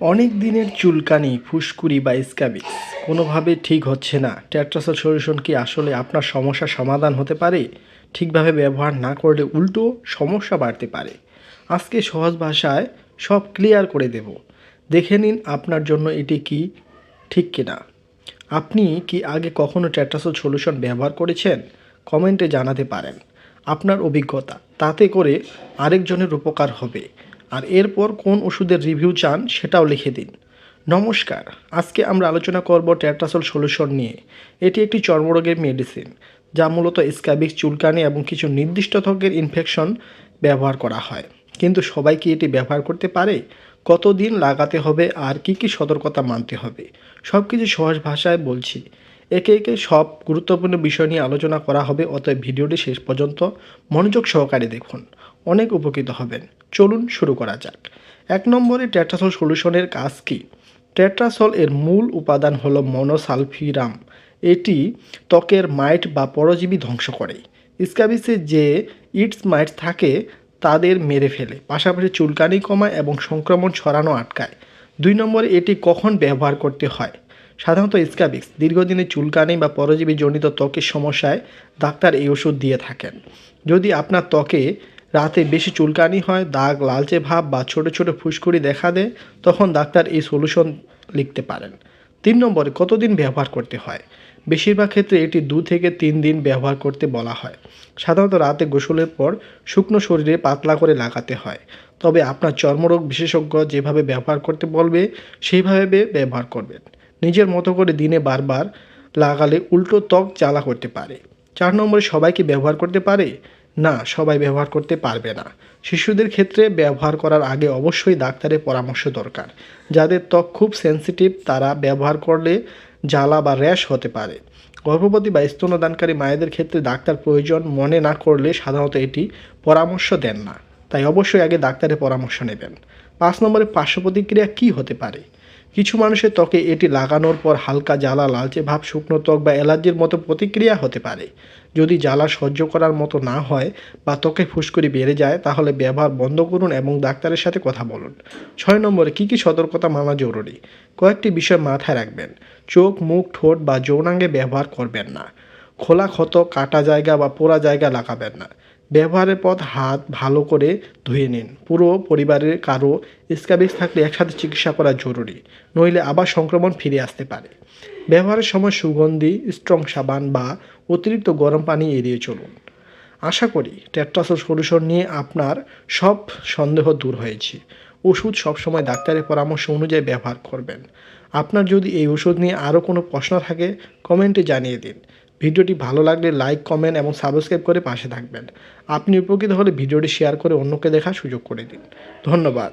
অনেক দিনের চুলকানি, ফুসকুড়ি বা স্ক্যাবিক্স। কোনোভাবে ঠিক হচ্ছে না। ট্যাট্রাসল সলিউশন কি আসলে আপনার সমস্যার সমাধান হতে পারে? ঠিকভাবে ব্যবহার না করলে উল্টো সমস্যা বাড়তে পারে। আজকে সহজ ভাষায় সব ক্লিয়ার করে দেব। দেখে নিন আপনার জন্য এটি কি ঠিক কিনা। আপনি কি আগে কখনো ট্যাট্রাসল সলিউশন ব্যবহার করেছেন? কমেন্টে জানাতে পারেন। আপনার অভিজ্ঞতা। তাতে করে আরেকজনের উপকার হবে। আর এরপর কোন ওষুধের রিভিউ চান সেটাও লিখে দিন। নমস্কার, আজকে আমরা আলোচনা করব ট্যাট্রাসল সলিউশন নিয়ে। এটি একটি চর্মরোগের মেডিসিন, যা মূলত স্ক্যাবিক্স চুলকানি এবং কিছু নির্দিষ্ট ত্বকের ইনফেকশন ব্যবহার করা হয়। কিন্তু সবাই কি এটি ব্যবহার করতে পারে? কতদিন লাগাতে হবে আর কি কি সতর্কতা মানতে হবে? সব কিছু সহজ ভাষায় বলছি। একে একে সব গুরুত্বপূর্ণ বিষয় নিয়ে আলোচনা করা হবে, অতএব ভিডিওটি শেষ পর্যন্ত মনোযোগ সহকারে দেখুন। অনেক উপকৃত হবেন। চলুন শুরু করা যাক। এক নম্বরে ট্যাট্রাসল সলিউশনের কাজ কী? ট্যাট্রাসল এর মূল উপাদান হল মনোসালফিরাম। এটি ত্বকের মাইট বা পরজীবী ধ্বংস করে। স্ক্যাবিসে যে ইটস মাইট থাকে, তাদের মেরে ফেলে। পাশাপাশি চুলকানি কমায় এবং সংক্রমণ ছড়ানো আটকায়। দুই নম্বরে এটি কখন ব্যবহার করতে হয়? সাধারণত স্ক্যাবিক্স দীর্ঘদিনের চুলকানি বা পরজীবী জনিত ত্বকের সমস্যায় ডাক্তার এই ওষুধ দিয়ে থাকেন। যদি আপনার ত্বকে রাতে বেশি চুলকানি হয়, দাগ, লালচে ভাব বা ছোট ছোট ফুসকুড়ি দেখা দেয়, তখন ডাক্তার এই সলিউশন লিখতে পারেন। তিন নম্বরে, কতদিন ব্যবহার করতে হয়? বেশিরভাগ ক্ষেত্রে এটি দু থেকে তিন দিন ব্যবহার করতে বলা হয়। সাধারণত রাতে গোসলের পর শুকনো শরীরে পাতলা করে লাগাতে হয়। তবে আপনার চর্মরোগ বিশেষজ্ঞ যেভাবে ব্যবহার করতে বলবে, সেইভাবে ব্যবহার করবেন। নিজের মতো করে দিনে বারবার লাগালে উল্টো ত্বক জ্বালা করতে পারে। চার নম্বরে, সবাই কি ব্যবহার করতে পারে? না, সবাই ব্যবহার করতে পারবে না। শিশুদের ক্ষেত্রে ব্যবহার করার আগে অবশ্যই ডাক্তারের পরামর্শ দরকার, যাদের ত্বক খুব সেন্সিটিভ তারা ব্যবহার করলে জ্বালা বা র্যাশ হতে পারে। গর্ভবতী বা স্তনদানকারী মায়েদের ক্ষেত্রে ডাক্তার প্রয়োজন মনে না করলে সাধারণত এটি পরামর্শ দেন না, তাই অবশ্যই আগে ডাক্তারের পরামর্শ নেবেন। পাঁচ নম্বরে পার্শ্ব প্রতিক্রিয়া কী হতে পারে? কিছু মানুষের ত্বকে এটি লাগানোর পর হালকা জ্বালা, লালচে ভাব, শুকনো ত্বক বা অ্যালার্জির মতো প্রতিক্রিয়া হতে পারে। যদি জ্বালা সহ্য করার মতো না হয় বা ত্বকে ফুসকুড়ি বেড়ে যায়, তাহলে ব্যবহার বন্ধ করুন এবং ডাক্তারের সাথে কথা বলুন। ছয় নম্বরে, কী কী সতর্কতা মানা জরুরি? কয়েকটি বিষয় মাথায় রাখবেন। চোখ, মুখ, ঠোঁট বা যৌনাঙ্গে ব্যবহার করবেন না। খোলা ক্ষত, কাটা জায়গা বা পোড়া জায়গা লাগাবেন না। ব্যবহারের পর হাত ভালো করে ধুয়ে নিন। পুরো পরিবারের কারও স্ক্যাবিক্স থাকলে একসাথে চিকিৎসা করা জরুরি, নইলে আবার সংক্রমণ ফিরে আসতে পারে। ব্যবহারের সময় সুগন্ধি, স্ট্রং সাবান বা অতিরিক্ত গরম পানি এড়িয়ে চলুন। আশা করি টেট্রাসল সলিউশন নিয়ে আপনার সব সন্দেহ দূর হয়েছে। ওষুধ সবসময় ডাক্তারের পরামর্শ অনুযায়ী ব্যবহার করবেন। আপনার যদি এই ওষুধ নিয়ে আরও কোনো প্রশ্ন থাকে, কমেন্টে জানিয়ে দিন। ভিডিওটি ভালো লাগলে লাইক, কমেন্ট এবং সাবস্ক্রাইব করে পাশে থাকবেন। আপনি উপকৃত হলে ভিডিওটি শেয়ার করে অন্যকে দেখার সুযোগ করে দিন। ধন্যবাদ।